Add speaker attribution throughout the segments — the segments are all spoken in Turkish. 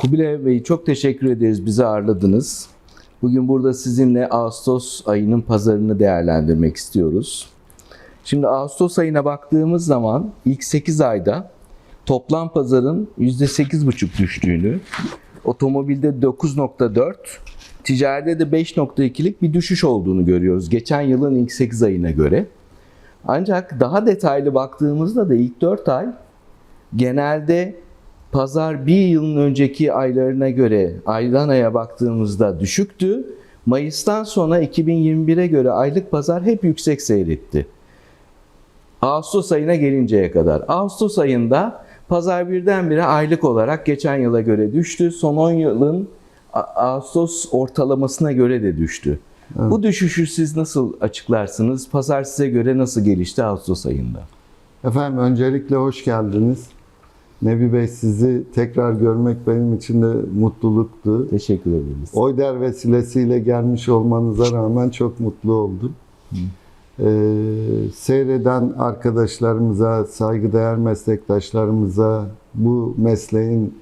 Speaker 1: Kubilay Bey çok teşekkür ederiz bizi ağırladınız. Bugün burada sizinle Ağustos ayının pazarını değerlendirmek istiyoruz. Şimdi Ağustos ayına baktığımız zaman ilk 8 ayda toplam pazarın %8,5 düştüğünü, otomobilde 9.4, ticarette de 5.2'lik bir düşüş olduğunu görüyoruz geçen yılın ilk 8 ayına göre. Ancak daha detaylı baktığımızda da ilk 4 ay genelde pazar bir yılın önceki aylarına göre aydan aya baktığımızda düşüktü. Mayıs'tan sonra 2021'e göre aylık pazar hep yüksek seyretti. Ağustos ayına gelinceye kadar. Ağustos ayında pazar birdenbire aylık olarak geçen yıla göre düştü. Son 10 yılın Ağustos ortalamasına göre de düştü. Bu düşüşü siz nasıl açıklarsınız? Pazar size göre nasıl gelişti Ağustos ayında?
Speaker 2: Efendim öncelikle hoş geldiniz. Nebi Bey sizi tekrar görmek benim için de mutluluktu.
Speaker 1: Teşekkür ederiz.
Speaker 2: Oyder vesilesiyle gelmiş olmanıza rağmen çok mutlu oldum. Ee, seyreden arkadaşlarımıza, saygıdeğer meslektaşlarımıza, bu mesleğin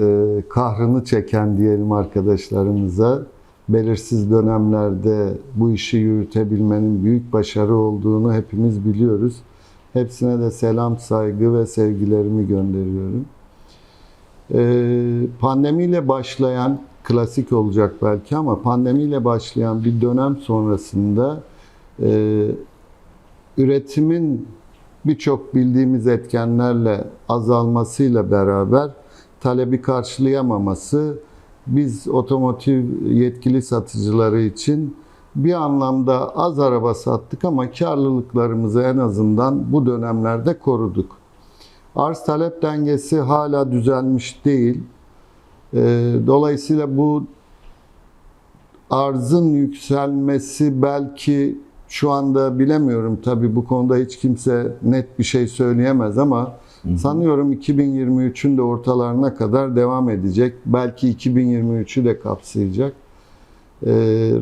Speaker 2: e, kahrını çeken diyelim arkadaşlarımıza, belirsiz dönemlerde bu işi yürütebilmenin büyük başarı olduğunu hepimiz biliyoruz. Hepsine de selam, saygı ve sevgilerimi gönderiyorum. Ee, pandemiyle başlayan, klasik olacak belki ama pandemiyle başlayan bir dönem sonrasında e, üretimin birçok bildiğimiz etkenlerle azalmasıyla beraber talebi karşılayamaması biz otomotiv yetkili satıcıları için bir anlamda az araba sattık ama karlılıklarımızı en azından bu dönemlerde koruduk. Arz talep dengesi hala düzelmiş değil. Ee, Dolayısıyla bu arzın yükselmesi belki şu anda bilemiyorum tabii bu konuda hiç kimse net bir şey söyleyemez ama sanıyorum 2023'ün de ortalarına kadar devam edecek. Belki 2023'ü de kapsayacak. Ee,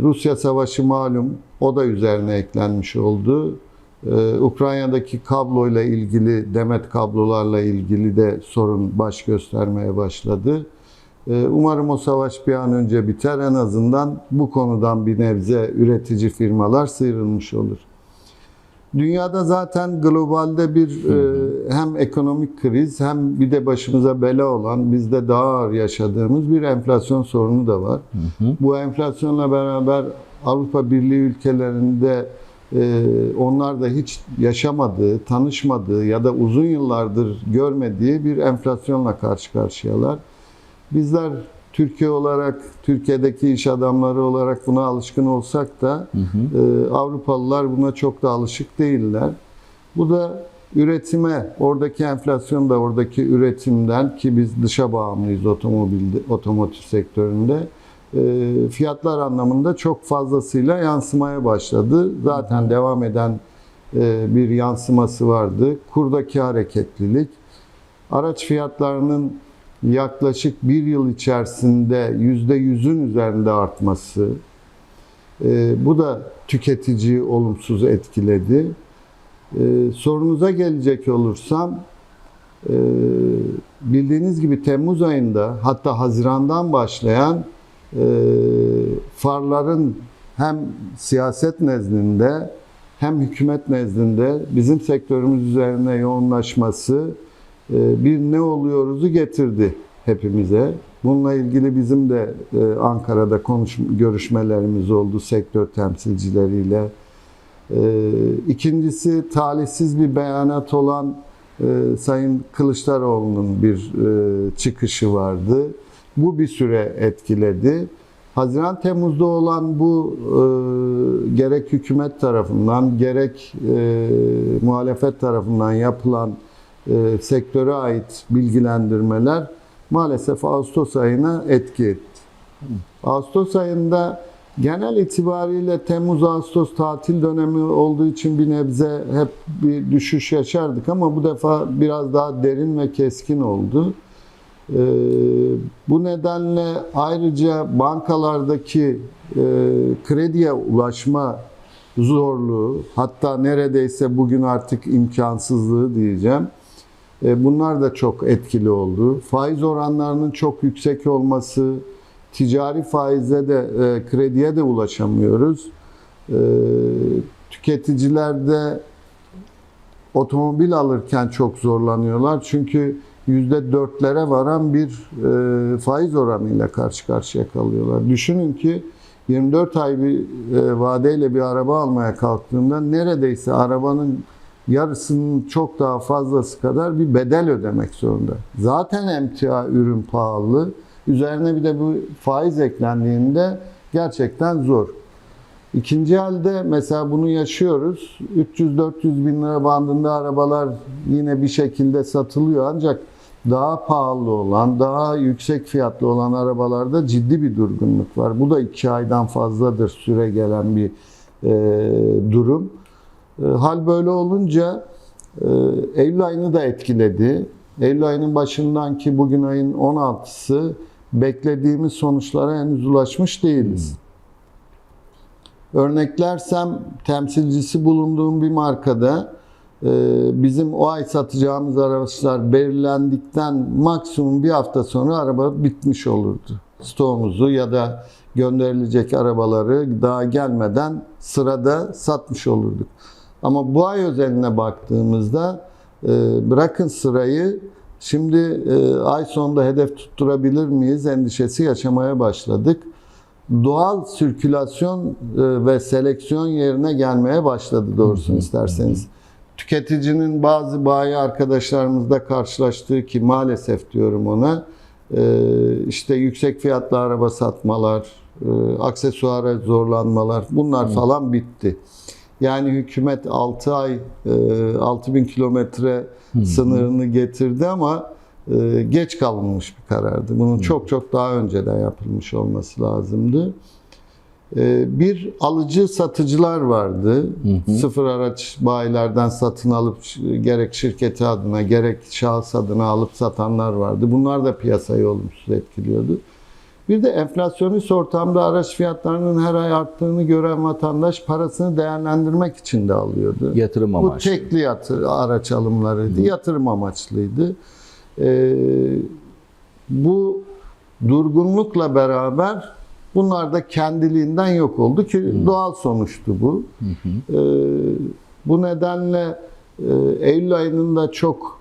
Speaker 2: Rusya savaşı malum o da üzerine eklenmiş oldu. Ee, Ukrayna'daki kabloyla ilgili, demet kablolarla ilgili de sorun baş göstermeye başladı. Ee, Umarım o savaş bir an önce biter. En azından bu konudan bir nebze üretici firmalar sıyrılmış olur. Dünyada zaten globalde bir e, hem ekonomik kriz hem bir de başımıza bela olan bizde daha ağır yaşadığımız bir enflasyon sorunu da var. Bu enflasyonla beraber Avrupa Birliği ülkelerinde e, onlar da hiç yaşamadığı, tanışmadığı ya da uzun yıllardır görmediği bir enflasyonla karşı karşıyalar. Bizler Türkiye olarak, Türkiye'deki iş adamları olarak buna alışkın olsak da e, Avrupalılar buna çok da alışık değiller. Bu da üretime, oradaki enflasyon da oradaki üretimden ki biz dışa bağımlıyız otomobilde, otomotiv sektöründe e, fiyatlar anlamında çok fazlasıyla yansımaya başladı. Zaten devam eden e, bir yansıması vardı. Kurdaki hareketlilik, araç fiyatlarının yaklaşık bir yıl içerisinde yüzde yüzün üzerinde artması, e, bu da tüketiciyi olumsuz etkiledi. E, sorunuza gelecek olursam, e, bildiğiniz gibi Temmuz ayında hatta Haziran'dan başlayan farların hem siyaset nezdinde hem hükümet nezdinde bizim sektörümüz üzerine yoğunlaşması bir ne oluyoruzu getirdi hepimize. Bununla ilgili bizim de e, Ankara'da konuş görüşmelerimiz oldu sektör temsilcileriyle. E, İkincisi talihsiz bir beyanat olan e, Sayın Kılıçdaroğlu'nun bir çıkışı vardı. Bu bir süre etkiledi. Haziran Temmuz'da olan bu e, gerek hükümet tarafından gerek e, muhalefet tarafından yapılan e, sektöre ait bilgilendirmeler maalesef Ağustos ayına etki etti. Ağustos ayında genel itibariyle Temmuz-Ağustos tatil dönemi olduğu için bir nebze hep bir düşüş yaşardık ama bu defa biraz daha derin ve keskin oldu. Ee, bu nedenle ayrıca bankalardaki e, krediye ulaşma zorluğu, hatta neredeyse bugün artık imkansızlığı diyeceğim. E, bunlar da çok etkili oldu. Faiz oranlarının çok yüksek olması, ticari faize de e, krediye de ulaşamıyoruz. E, tüketiciler de otomobil alırken çok zorlanıyorlar. Çünkü yüzde dörtlere varan bir faiz oranıyla karşı karşıya kalıyorlar. Düşünün ki 24 ay bir vadeyle bir araba almaya kalktığında neredeyse arabanın yarısının çok daha fazlası kadar bir bedel ödemek zorunda. Zaten emtia ürün pahalı. Üzerine bir de bu faiz eklendiğinde gerçekten zor. İkinci elde mesela bunu yaşıyoruz. 300-400 bin lira bandında arabalar yine bir şekilde satılıyor. Ancak daha pahalı olan, daha yüksek fiyatlı olan arabalarda ciddi bir durgunluk var. Bu da iki aydan fazladır süre gelen bir e, durum. E, hal böyle olunca e, Eylül ayını da etkiledi. Eylül ayının başından ki bugün ayın 16'sı beklediğimiz sonuçlara henüz ulaşmış değiliz. Örneklersem temsilcisi bulunduğum bir markada e, bizim o ay satacağımız araçlar belirlendikten maksimum bir hafta sonra araba bitmiş olurdu. Stoğumuzu ya da gönderilecek arabaları daha gelmeden sırada satmış olurduk. Ama bu ay özeline baktığımızda e, bırakın sırayı şimdi e, ay sonunda hedef tutturabilir miyiz endişesi yaşamaya başladık doğal sirkülasyon e, ve seleksiyon yerine gelmeye başladı doğrusunu isterseniz. Tüketicinin bazı bayi arkadaşlarımızda karşılaştığı ki maalesef diyorum ona işte yüksek fiyatlı araba satmalar, aksesuara zorlanmalar bunlar falan bitti. Yani hükümet 6 ay 6000 kilometre sınırını getirdi ama e, geç kalınmış bir karardı. Bunun çok çok daha önceden yapılmış olması lazımdı. E, Bir alıcı satıcılar vardı. Sıfır araç bayilerden satın alıp gerek şirketi adına gerek şahıs adına alıp satanlar vardı. Bunlar da piyasayı olumsuz etkiliyordu. Bir de enflasyonist ortamda araç fiyatlarının her ay arttığını gören vatandaş parasını değerlendirmek için de alıyordu.
Speaker 1: Yatırım
Speaker 2: Bu
Speaker 1: amaçlı.
Speaker 2: tekli yatır, araç alımlarıydı. Yatırım amaçlıydı. Ee, bu durgunlukla beraber bunlar da kendiliğinden yok oldu ki doğal sonuçtu bu. Ee, bu nedenle e, Eylül ayının da çok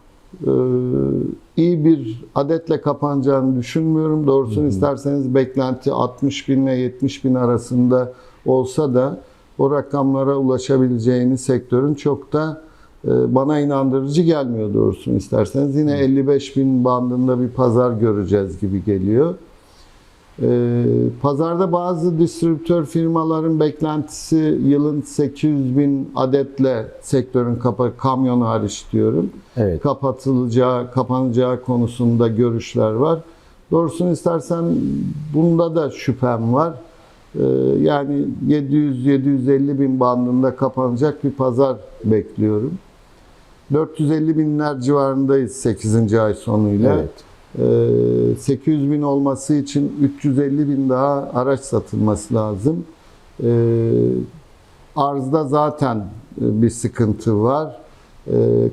Speaker 2: iyi bir adetle kapanacağını düşünmüyorum. Doğrusunu isterseniz beklenti 60 bin ile 70 bin arasında olsa da o rakamlara ulaşabileceğini sektörün çok da e, bana inandırıcı gelmiyor doğrusunu isterseniz. Yine 55 bin bandında bir pazar göreceğiz gibi geliyor. E, Pazarda bazı distribütör firmaların beklentisi yılın 800 bin adetle sektörün kapa kamyon hariç diyorum
Speaker 1: Evet.
Speaker 2: kapatılacağı, kapanacağı konusunda görüşler var. Doğrusunu istersen bunda da şüphem var. Ee, Yani 700-750 bin bandında kapanacak bir pazar bekliyorum. 450 binler civarındayız 8. ay sonuyla.
Speaker 1: Evet.
Speaker 2: Ee, 800 bin olması için 350 bin daha araç satılması lazım. Ee, Arzda zaten e, bir sıkıntı var. Ee,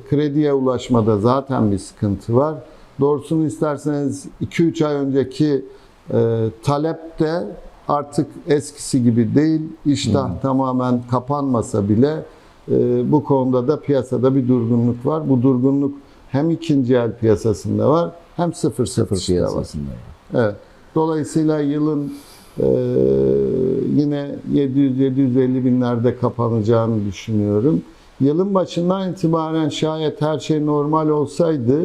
Speaker 2: Krediye ulaşmada zaten bir sıkıntı var. Doğrusunu isterseniz 2-3 ay önceki e, talep de artık eskisi gibi değil. İştah tamamen kapanmasa bile e, bu konuda da piyasada bir durgunluk var. Bu durgunluk hem ikinci el piyasasında var hem sıfır satışta var.
Speaker 1: piyasasında.
Speaker 2: Evet. Dolayısıyla yılın e, yine 700-750 binlerde kapanacağını düşünüyorum. Yılın başından itibaren şayet her şey normal olsaydı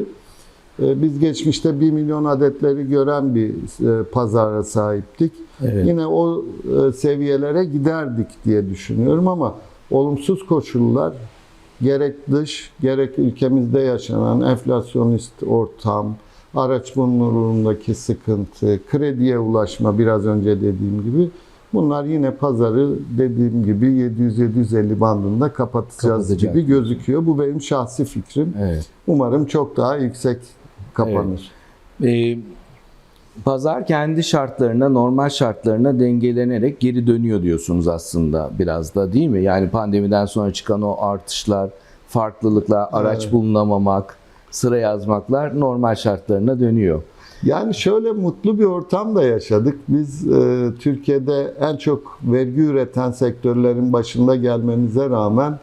Speaker 2: e, biz geçmişte 1 milyon adetleri gören bir e, pazara sahiptik.
Speaker 1: Evet.
Speaker 2: Yine o e, seviyelere giderdik diye düşünüyorum ama olumsuz koşullar gerek dış gerek ülkemizde yaşanan enflasyonist ortam, araç bulunurluğundaki sıkıntı, krediye ulaşma biraz önce dediğim gibi bunlar yine pazarı dediğim gibi 700-750 bandında kapatacağız
Speaker 1: Kapatacak.
Speaker 2: gibi gözüküyor. Bu benim şahsi fikrim.
Speaker 1: Evet.
Speaker 2: Umarım çok daha yüksek kapanır.
Speaker 1: Ee, pazar kendi şartlarına, normal şartlarına dengelenerek geri dönüyor diyorsunuz aslında biraz da değil mi? Yani pandemiden sonra çıkan o artışlar, farklılıklar, araç bulunamamak, sıra yazmaklar normal şartlarına dönüyor.
Speaker 2: Yani şöyle mutlu bir ortam da yaşadık. Biz e, Türkiye'de en çok vergi üreten sektörlerin başında gelmemize rağmen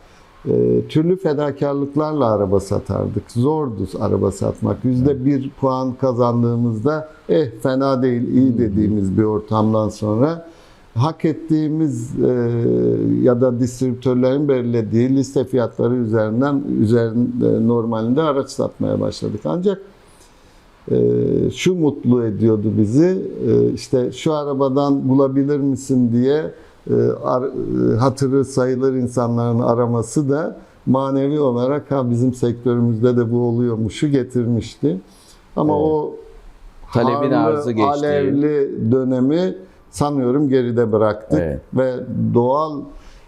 Speaker 2: e, türlü fedakarlıklarla araba satardık. Zordu araba satmak. Yüzde bir puan kazandığımızda eh fena değil iyi dediğimiz bir ortamdan sonra hak ettiğimiz e, ya da distribütörlerin belirlediği liste fiyatları üzerinden üzerinde normalinde araç satmaya başladık. Ancak e, şu mutlu ediyordu bizi. E, işte şu arabadan bulabilir misin diye e, ar- e, hatırı sayılır insanların araması da manevi olarak ha bizim sektörümüzde de bu oluyormuşu getirmişti. Ama
Speaker 1: Evet.
Speaker 2: o
Speaker 1: Talebin arzı geçti.
Speaker 2: alevli dönemi sanıyorum geride bıraktık
Speaker 1: Evet.
Speaker 2: ve doğal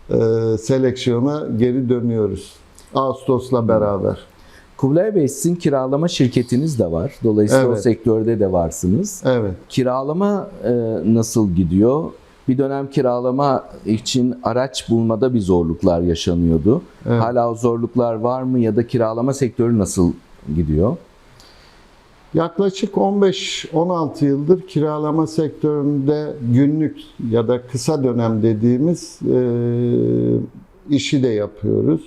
Speaker 2: e, seleksiyona geri dönüyoruz. Ağustos'la beraber.
Speaker 1: Kubilay Bey sizin kiralama şirketiniz de var. Dolayısıyla o
Speaker 2: Evet.
Speaker 1: sektörde de varsınız.
Speaker 2: Evet.
Speaker 1: Kiralama e, nasıl gidiyor? Bir dönem kiralama için araç bulmada bir zorluklar yaşanıyordu.
Speaker 2: Evet.
Speaker 1: Hala o zorluklar var mı ya da kiralama sektörü nasıl gidiyor?
Speaker 2: Yaklaşık 15-16 yıldır kiralama sektöründe günlük ya da kısa dönem dediğimiz e, işi de yapıyoruz.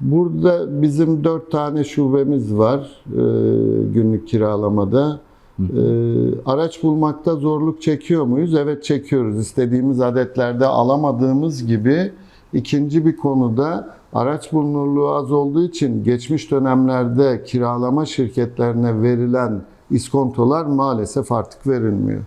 Speaker 2: Burada bizim dört tane şubemiz var e, günlük kiralamada. E, araç bulmakta zorluk çekiyor muyuz? Evet çekiyoruz. İstediğimiz adetlerde alamadığımız gibi ikinci bir konuda araç bulunurluğu az olduğu için geçmiş dönemlerde kiralama şirketlerine verilen iskontolar maalesef artık verilmiyor.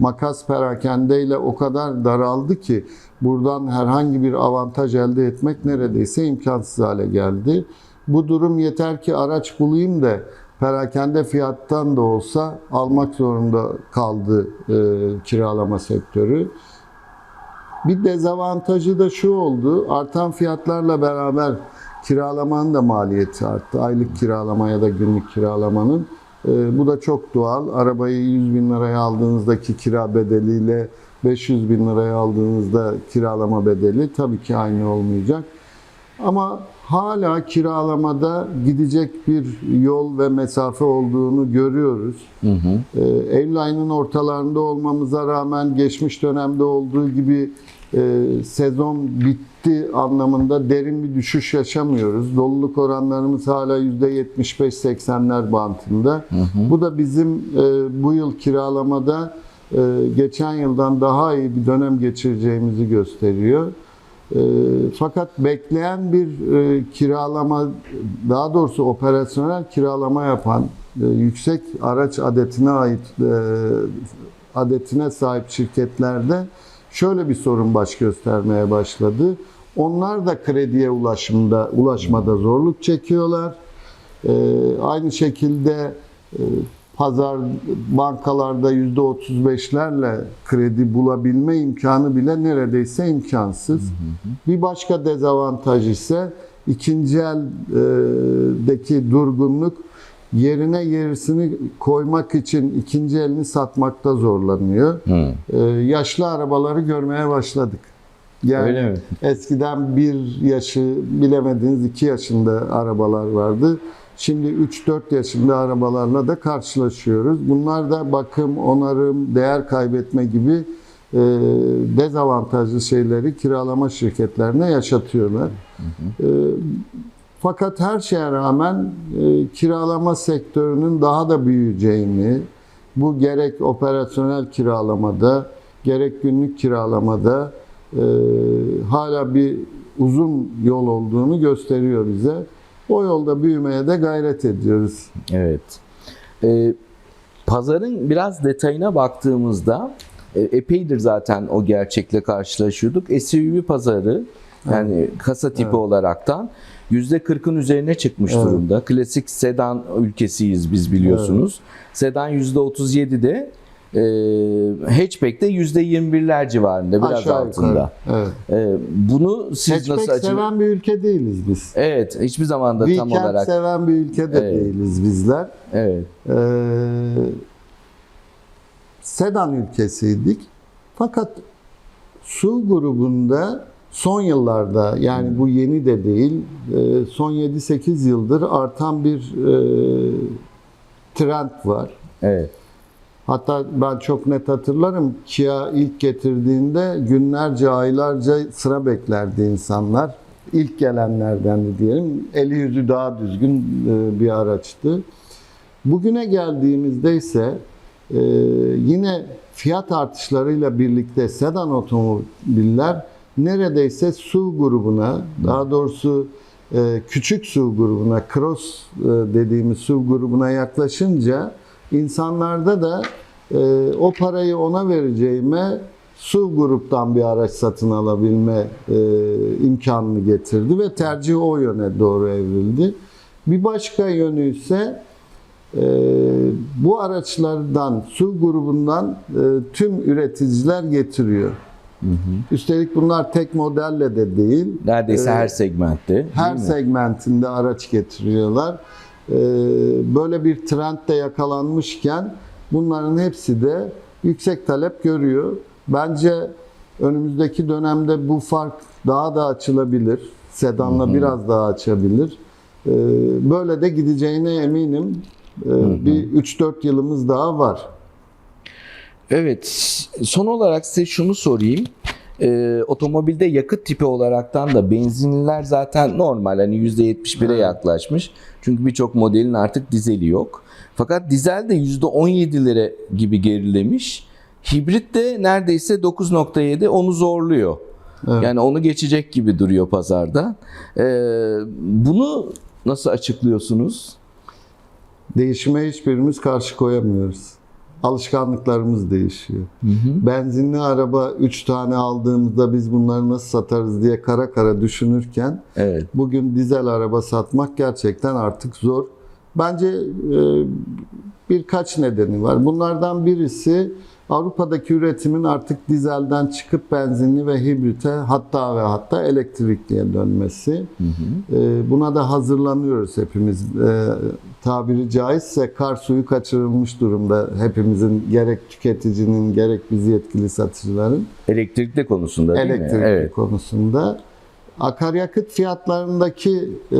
Speaker 2: Makas perakendeyle o kadar daraldı ki buradan herhangi bir avantaj elde etmek neredeyse imkansız hale geldi. Bu durum yeter ki araç bulayım da perakende fiyattan da olsa almak zorunda kaldı e, kiralama sektörü. Bir dezavantajı da şu oldu. Artan fiyatlarla beraber kiralamanın da maliyeti arttı. Aylık kiralama ya da günlük kiralamanın. Ee, bu da çok doğal. Arabayı 100 bin liraya aldığınızdaki kira bedeliyle 500 bin liraya aldığınızda kiralama bedeli tabii ki aynı olmayacak. Ama hala kiralamada gidecek bir yol ve mesafe olduğunu görüyoruz.
Speaker 1: Hı hı.
Speaker 2: Ee, Eylül ayının ortalarında olmamıza rağmen geçmiş dönemde olduğu gibi e, sezon bitti anlamında derin bir düşüş yaşamıyoruz. Doluluk oranlarımız hala %75-80'ler bantında. Bu da bizim e, bu yıl kiralamada e, geçen yıldan daha iyi bir dönem geçireceğimizi gösteriyor. E, fakat bekleyen bir e, kiralama, daha doğrusu operasyonel kiralama yapan e, yüksek araç adetine ait e, adetine sahip şirketlerde şöyle bir sorun baş göstermeye başladı. Onlar da krediye ulaşımda ulaşmada zorluk çekiyorlar. E, aynı şekilde pazar bankalarda yüzde 35'lerle kredi bulabilme imkanı bile neredeyse imkansız. Bir başka dezavantaj ise ikinci eldeki durgunluk yerine yerisini koymak için ikinci elini satmakta zorlanıyor.
Speaker 1: Hı.
Speaker 2: Ee, yaşlı arabaları görmeye başladık. Yani
Speaker 1: Öyle mi?
Speaker 2: eskiden bir yaşı bilemediğiniz iki yaşında arabalar vardı. Şimdi 3-4 yaşında arabalarla da karşılaşıyoruz. Bunlar da bakım, onarım, değer kaybetme gibi e, dezavantajlı şeyleri kiralama şirketlerine yaşatıyorlar. E, fakat her şeye rağmen e, kiralama sektörünün daha da büyüyeceğini, bu gerek operasyonel kiralamada, gerek günlük kiralamada hala bir uzun yol olduğunu gösteriyor bize. O yolda büyümeye de gayret ediyoruz.
Speaker 1: Evet. Ee, pazarın biraz detayına baktığımızda e, epeydir zaten o gerçekle karşılaşıyorduk. SUV pazarı yani kasa tipi
Speaker 2: Evet.
Speaker 1: olaraktan %40'ın üzerine çıkmış
Speaker 2: Evet.
Speaker 1: durumda. Klasik sedan ülkesiyiz biz biliyorsunuz. Sedan %37'de e, hatchback'te %21'ler civarında biraz
Speaker 2: Aşağı
Speaker 1: altında.
Speaker 2: yukarı. Evet.
Speaker 1: E, bunu siz
Speaker 2: Hatchback
Speaker 1: nasıl açın?
Speaker 2: seven bir ülke değiliz biz.
Speaker 1: Evet, hiçbir zaman da tam olarak.
Speaker 2: seven bir ülke de
Speaker 1: Evet.
Speaker 2: değiliz bizler.
Speaker 1: Evet.
Speaker 2: Ee, sedan ülkesiydik. Fakat su grubunda son yıllarda yani bu yeni de değil e, son 7-8 yıldır artan bir e, trend var.
Speaker 1: Evet.
Speaker 2: Hatta ben çok net hatırlarım Kia ilk getirdiğinde günlerce aylarca sıra beklerdi insanlar. İlk gelenlerden de diyelim. Eli yüzü daha düzgün e, bir araçtı. Bugüne geldiğimizde ise e, yine fiyat artışlarıyla birlikte sedan otomobiller neredeyse SUV grubuna, daha doğrusu e, küçük SUV grubuna, cross dediğimiz SUV grubuna yaklaşınca insanlarda da e, o parayı ona vereceğime SUV gruptan bir araç satın alabilme e, imkanını getirdi ve tercih o yöne doğru evrildi. Bir başka yönü ise e, bu araçlardan, SUV grubundan e, tüm üreticiler getiriyor. Üstelik bunlar tek modelle de değil.
Speaker 1: Neredeyse
Speaker 2: Ee,
Speaker 1: her segmentte.
Speaker 2: Her
Speaker 1: mi?
Speaker 2: segmentinde araç getiriyorlar. Ee, Böyle bir trend de yakalanmışken bunların hepsi de yüksek talep görüyor. Bence önümüzdeki dönemde bu fark daha da açılabilir. Sedanla biraz daha açabilir. Ee, Böyle de gideceğine eminim. Ee, Bir 3-4 yılımız daha var.
Speaker 1: Evet. Son olarak size şunu sorayım. Ee, otomobilde yakıt tipi olaraktan da benzinliler zaten normal hani %71'e yaklaşmış. Çünkü birçok modelin artık dizeli yok. Fakat dizel de %17'lere gibi gerilemiş. Hibrit de neredeyse 9.7 onu zorluyor.
Speaker 2: Evet.
Speaker 1: Yani onu geçecek gibi duruyor pazarda. Ee, bunu nasıl açıklıyorsunuz?
Speaker 2: Değişime hiçbirimiz karşı koyamıyoruz. Alışkanlıklarımız değişiyor. Benzinli araba 3 tane aldığımızda biz bunları nasıl satarız diye kara kara düşünürken
Speaker 1: Evet.
Speaker 2: bugün dizel araba satmak gerçekten artık zor. Bence e, birkaç nedeni var. Bunlardan birisi Avrupa'daki üretimin artık dizelden çıkıp benzinli ve hibrite hatta ve hatta elektrikliye dönmesi. E, Buna da hazırlanıyoruz hepimiz. E, Tabiri caizse kar suyu kaçırılmış durumda hepimizin gerek tüketicinin gerek biz yetkili satıcıların
Speaker 1: Elektrikli konusunda değil mi?
Speaker 2: elektrikli
Speaker 1: Evet.
Speaker 2: konusunda. Akaryakıt fiyatlarındaki e,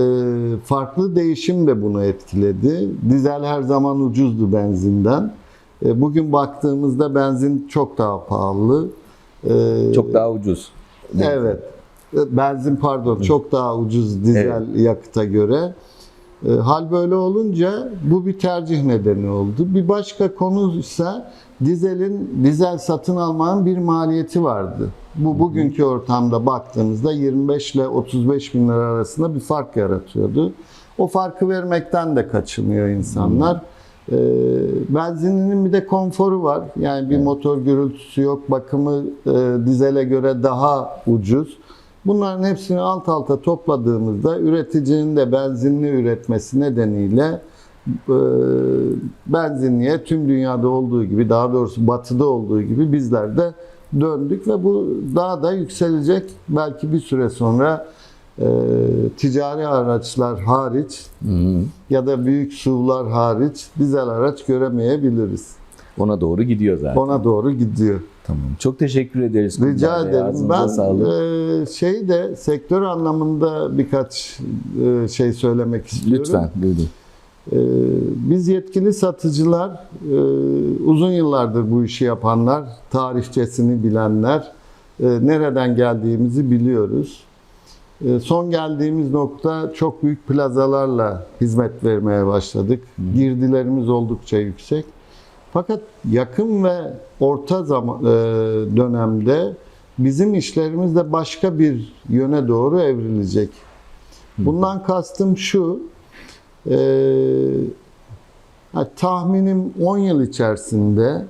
Speaker 2: farklı değişim de bunu etkiledi. Dizel her zaman ucuzdu benzinden. E, bugün baktığımızda benzin çok daha pahalı. E,
Speaker 1: Çok daha ucuz.
Speaker 2: Evet. Benzin pardon çok daha ucuz dizel yakıta göre. E, hal böyle olunca bu bir tercih nedeni oldu. Bir başka konu ise dizelin dizel satın almanın bir maliyeti vardı. Bu bugünkü ortamda baktığımızda 25 ile 35 bin lira arasında bir fark yaratıyordu. O farkı vermekten de kaçınıyor insanlar. E, benzininin bir de konforu var. Yani bir motor gürültüsü yok. Bakımı e, dizele göre daha ucuz. Bunların hepsini alt alta topladığımızda üreticinin de benzinli üretmesi nedeniyle e, benzinliğe tüm dünyada olduğu gibi daha doğrusu batıda olduğu gibi bizler de döndük ve bu daha da yükselecek. Belki bir süre sonra e, ticari araçlar hariç ya da büyük SUV'lar hariç dizel araç göremeyebiliriz.
Speaker 1: Ona doğru gidiyor zaten.
Speaker 2: Ona doğru gidiyor.
Speaker 1: Tamam. Çok teşekkür ederiz.
Speaker 2: Rica
Speaker 1: Bey.
Speaker 2: ederim.
Speaker 1: Ağzınıza
Speaker 2: Ben
Speaker 1: sağlık.
Speaker 2: e, şey de sektör anlamında birkaç e, şey söylemek istiyorum.
Speaker 1: Lütfen buyurun.
Speaker 2: E, biz yetkili satıcılar, e, uzun yıllardır bu işi yapanlar, tarihçesini bilenler, e, nereden geldiğimizi biliyoruz. E, son geldiğimiz nokta çok büyük plazalarla hizmet vermeye başladık. Girdilerimiz oldukça yüksek. Fakat yakın ve orta zaman e, dönemde bizim işlerimiz de başka bir yöne doğru evrilecek. Bundan kastım şu, e, tahminim 10 yıl içerisinde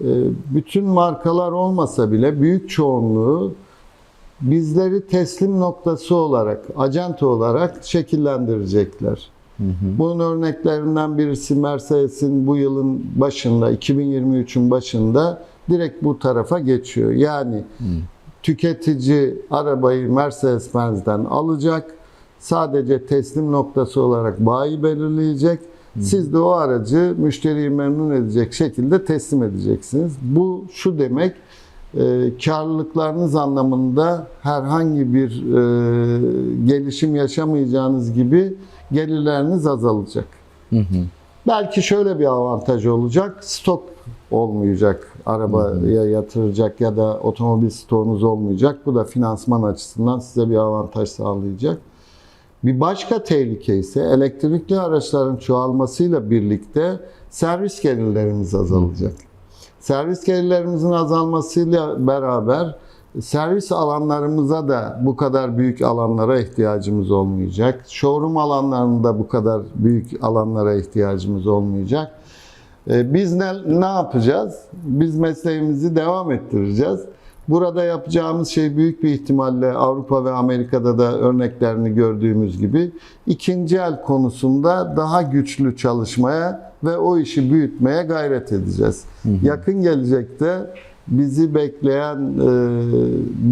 Speaker 2: e, bütün markalar olmasa bile büyük çoğunluğu bizleri teslim noktası olarak, acente olarak şekillendirecekler. Bunun örneklerinden birisi Mercedes'in bu yılın başında, 2023'ün başında direkt bu tarafa geçiyor. Yani tüketici arabayı Mercedes-Benz'den alacak, sadece teslim noktası olarak bayi belirleyecek. Siz de o aracı müşteriyi memnun edecek şekilde teslim edeceksiniz. Bu şu demek, e, karlılıklarınız anlamında herhangi bir e, gelişim yaşamayacağınız gibi gelirleriniz azalacak. Belki şöyle bir avantaj olacak. Stok olmayacak. Arabaya yatıracak ya da otomobil stoğunuz olmayacak. Bu da finansman açısından size bir avantaj sağlayacak. Bir başka tehlike ise elektrikli araçların çoğalmasıyla birlikte servis gelirlerimiz azalacak. Servis gelirlerimizin azalmasıyla beraber servis alanlarımıza da bu kadar büyük alanlara ihtiyacımız olmayacak. Showroom alanlarında bu kadar büyük alanlara ihtiyacımız olmayacak. Ee, Biz ne, ne yapacağız? Biz mesleğimizi devam ettireceğiz. Burada yapacağımız şey büyük bir ihtimalle Avrupa ve Amerika'da da örneklerini gördüğümüz gibi ikinci el konusunda daha güçlü çalışmaya ve o işi büyütmeye gayret edeceğiz. Yakın gelecekte bizi bekleyen e,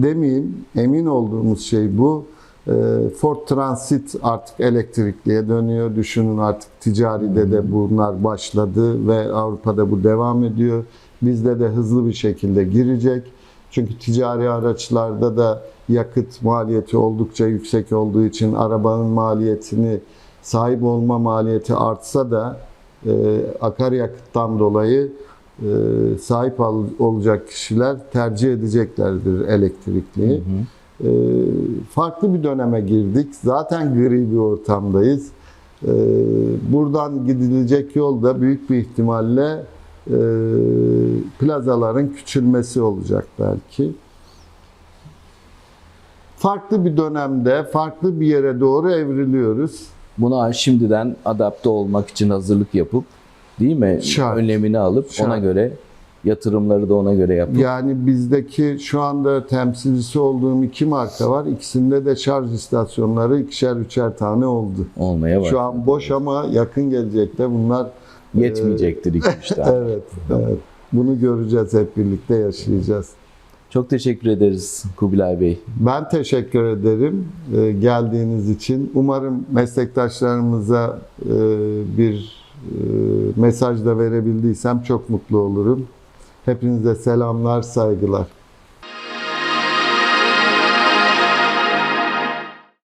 Speaker 2: demeyeyim emin olduğumuz şey bu. E, Ford Transit artık elektrikliye dönüyor. Düşünün artık ticaride de bunlar başladı ve Avrupa'da bu devam ediyor. Bizde de hızlı bir şekilde girecek. Çünkü ticari araçlarda da yakıt maliyeti oldukça yüksek olduğu için arabanın maliyetini sahip olma maliyeti artsa da e, akaryakıttan dolayı sahip al- olacak kişiler tercih edeceklerdir elektrikliyi. E, farklı bir döneme girdik. Zaten gri bir ortamdayız. E, buradan gidilecek yol da büyük bir ihtimalle e, plazaların küçülmesi olacak belki. Farklı bir dönemde, farklı bir yere doğru evriliyoruz.
Speaker 1: Buna şimdiden adapte olmak için hazırlık yapıp değil mi?
Speaker 2: Şart.
Speaker 1: Önlemini alıp
Speaker 2: Şart.
Speaker 1: ona göre yatırımları da ona göre yapıp
Speaker 2: Yani bizdeki şu anda temsilcisi olduğum iki marka var. İkisinde de şarj istasyonları ikişer üçer tane oldu.
Speaker 1: olmaya
Speaker 2: Şu
Speaker 1: başlar.
Speaker 2: an boş ama yakın gelecekte bunlar
Speaker 1: Yetmeyecektir iki üç tane.
Speaker 2: evet, evet. Bunu göreceğiz hep birlikte yaşayacağız.
Speaker 1: Çok teşekkür ederiz Kubilay Bey.
Speaker 2: Ben teşekkür ederim e, geldiğiniz için. Umarım meslektaşlarımıza e, bir e, mesaj da verebildiysem çok mutlu olurum. Hepinize selamlar, saygılar.